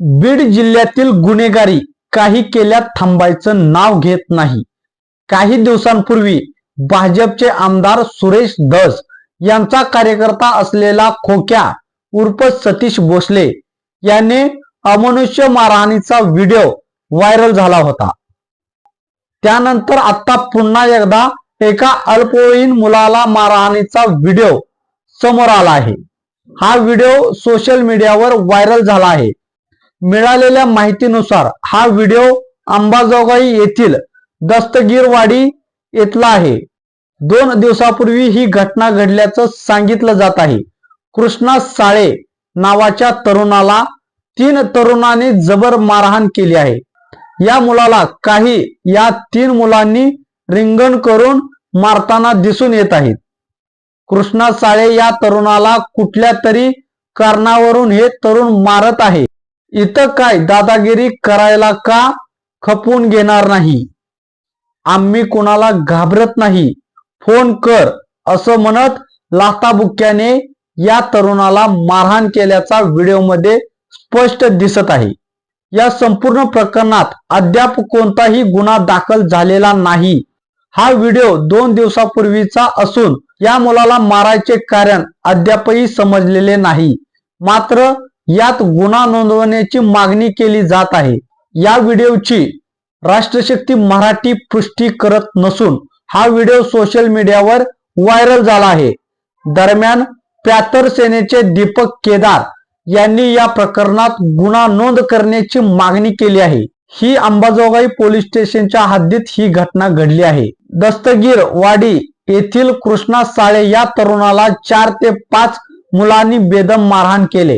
बीड जिल्ह्यातील गुन्हेगारी काही केल्यात थांबायचं नाव घेत नाही. काही दिवसांपूर्वी भाजपचे आमदार सुरेश धस यांचा कार्यकर्ता असलेला खोक्या उर्फ सतीश भोसले याने अमनुष्य मारहाणीचा व्हिडिओ व्हायरल झाला होता. त्यानंतर आता पुन्हा एकदा एका अल्पवयीन मुलाला मारहाणीचा व्हिडिओ समोर आला आहे. हा व्हिडिओ सोशल मीडियावर व्हायरल झाला आहे. मिळालेल्या माहितीनुसार हा व्हिडिओ अंबाजोगाई येथील दस्तगीरवाडी येथला आहे. दोन दिवसापूर्वी ही घटना घडल्याचं सांगितलं जात आहे. कृष्णा साळे नावाच्या तरुणाला तीन तरुणांनी जबर मारहाण केली आहे. या मुलाला काही या तीन मुलांनी रिंगण करून मारताना दिसून येत आहेत कृष्णा साळे या तरुणाला कुठल्या तरी कारणावरून हे तरुण मारत आहे. इथं काय दादागिरी करायला का खपवून घेणार नाही? आम्ही कुणाला घाबरत नाही. फोन कर असं म्हणत लाथाबुक्क्याने या तरुणाला मारहाण केल्याचा व्हिडिओमध्ये स्पष्ट दिसत आहे. या संपूर्ण प्रकरणात अद्याप कोणताही गुन्हा दाखल झालेला नाही. हा व्हिडिओ दोन दिवसापूर्वीचा असून या मुलाला मारायचे कारण अद्यापही समजलेले नाही. मात्र यात गुन्हा नोंदवण्याची मागणी केली जात आहे. या व्हिडिओची राष्ट्रशक्ती मराठी पुष्टी करत नसून हा व्हिडिओ सोशल मीडियावर व्हायरल झाला आहे. दरम्यान प्यातर सेनेचे दीपक केदार यांनी या प्रकरणात गुन्हा नोंद करण्याची मागणी केली आहे. ही अंबाजोगाई पोलीस स्टेशनच्या हद्दीत ही घटना घडली आहे. दस्तगीर वाडी येथील कृष्णा साळे या तरुणाला चार ते पाच मुलांनी बेदम मारहाण केले.